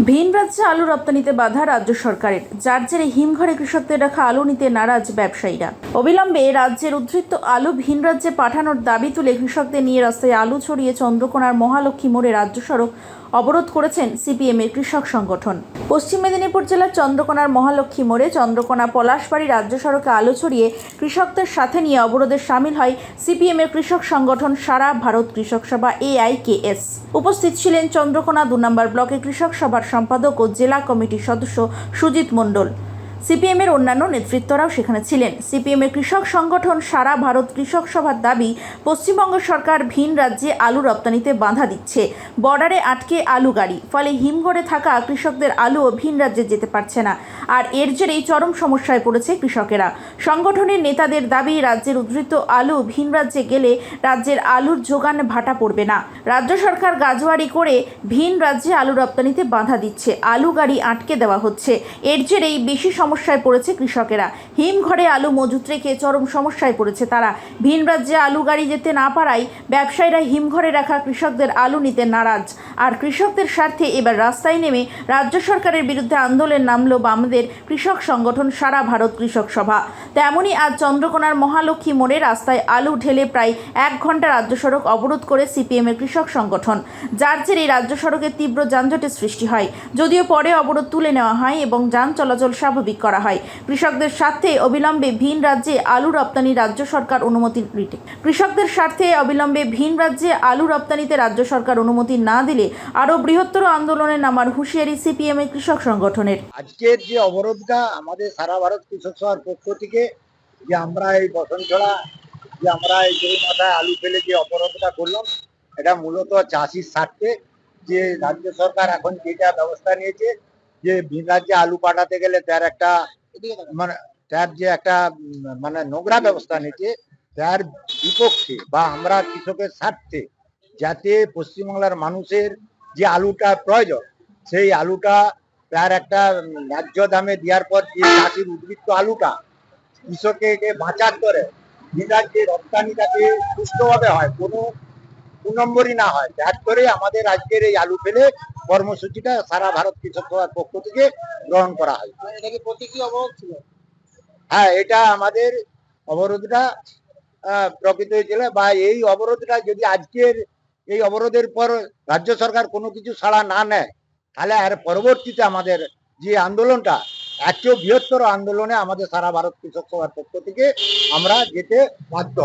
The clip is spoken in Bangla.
ভিন রাজ্যে আলু রপ্তানিতে বাধা রাজ্য সরকারের। যার জেরে হিমঘরে কৃষকদের রাখা আলু নিতে নারাজ ব্যবসায়ীরা। অবিলম্বে রাজ্যের উদ্ধৃত আলু ভিন রাজ্যে পাঠানোর দাবি তুলে কৃষকদের নিয়ে রাস্তায় আলু ছড়িয়ে চন্দ্রকোনার মহালক্ষ্মী মোড়ে রাজ্য সড়ক অবরোধ করেছেন সিপিএমের কৃষক সংগঠন। পশ্চিম মেদিনীপুর জেলার চন্দ্রকোনার মহালক্ষ্মী মোড়ে চন্দ্রকোনা পলাশবাড়ি রাজ্য সড়কে আলো ছড়িয়ে কৃষকদের সাথে নিয়ে অবরোধে সামিল হয় সিপিএমের কৃষক সংগঠন সারা ভারত কৃষক সভা এআইকেএস। উপস্থিত ছিলেন চন্দ্রকোনা দু নম্বর ব্লকে কৃষক সভার সম্পাদক ও জেলা কমিটির সদস্য সুজিত মণ্ডল। সিপিএমের অন্যান্য নেতৃত্বরাও সেখানে ছিলেন। সিপিএমের কৃষক সংগঠন সারা ভারত কৃষক সভার দাবি, পশ্চিমবঙ্গ সরকার ভিন রাজ্যে আলু রপ্তানিতে বাধা দিচ্ছে। বর্ডারে আটকে আলু গাড়ি, ফলে হিমঘরে থাকা কৃষকদের আলুও ভিন রাজ্যে যেতে পারছে না। আর এর জেরেই চরম সমস্যায় পড়েছে কৃষকেরা। সংগঠনের নেতাদের দাবি, রাজ্যের উদ্ধৃত আলু ভিন রাজ্যে গেলে রাজ্যের আলুর যোগান ভাটা পড়বে না। রাজ্য সরকার গাজোয়ারি করে ভিন রাজ্যে আলু রপ্তানিতে বাধা দিচ্ছে। আলু গাড়ি আটকে দেওয়া হচ্ছে। এর জেরেই বেশি সমস্যায় পড়েছে কৃষকেরা। হিমঘরে আলু মজুত রেখে চরম সমস্যায় পড়েছে তারা। ভিন রাজ্যে আলু গাড়ি যেতে না পারায় ব্যবসায়ীরা হিমঘরে রাখা কৃষকদের আলু নিতে নারাজ। আর কৃষকদের স্বার্থে এবার রাস্তায় নেমে রাজ্য সরকারের বিরুদ্ধে আন্দোলন নামলো বামদের কৃষক সংগঠন সারা ভারত কৃষক সভা। তেমনই আজ চন্দ্রকোনার মহালক্ষ্মী মোড়ে রাস্তায় আলু ঢেলে প্রায় এক ঘণ্টা রাজ্য সড়ক অবরোধ করে সিপিএমের কৃষক সংগঠন। যার জেরে রাজ্য সড়কে তীব্র যানজটের সৃষ্টি হয়। যদিও পরে অবরোধ তুলে নেওয়া হয় এবং যান চলাচল স্বাভাবিক করা হয়। কৃষকদের স্বার্থে অবিলম্বে ভিন রাজ্যে আলু রপ্তানি রাজ্য সরকার অনুমতি রিটে কৃষকদের স্বার্থে অবিলম্বে ভিন রাজ্যে আলু রপ্তানিতে রাজ্য সরকার অনুমতি না দিলে আরও বৃহত্তর আন্দোলনে নামার হুঁশিয়ারি সিপিএমের কৃষক সংগঠনের। আজকের যে অবরোধটা আমাদের সারা ভারত কৃষক সভার পক্ষ থেকে, যে আমরা এই বসনছড়া যে আমরা এই গরু মাথায় আলু ফেলে যে অবরোধটা করলাম, এটা মূলত চাষির স্বার্থে যে রাজ্য সরকার এখন যেটা ব্যবস্থা নিয়েছে যে ভিন রাজ্যে আলু পাঠাতে গেলে তার একটা মানে তার যে একটা মানে নোংরা ব্যবস্থা নিয়েছে তার বিপক্ষে বা আমরা কৃষকের স্বার্থে যাতে পশ্চিমবাংলার মানুষের যে আলুটা প্রয়োজন, সেই আলুটা তার একটা ন্যায্য দামে দেওয়ার পর যে চাষির উদ্বৃত্ত আলুটা কৃষককে বাঁচার করে বিরাট যে রপ্তানিটাকে সুষ্ঠুভাবে হয়, কোনো দু নম্বরই না হয় যার করে আমাদের আজকের এই আলু ফেলে কর্মসূচিটা সারা ভারত কৃষক সভার পক্ষ থেকে গ্রহণ করা হয় ছিল হ্যাঁ এটা আমাদের অবরোধটা প্রকৃত হয়েছিল বা এই অবরোধটা যদি আজকের এই অবরোধের পর রাজ্য সরকার কোনো কিছু ছাড়া না নেয় তাহলে আর পরবর্তীতে আমাদের যে আন্দোলনটা এর চেয়েও বৃহত্তর আন্দোলনে আমাদের সারা ভারত কৃষক সভার পক্ষ থেকে আমরা যেতে বাধ্য।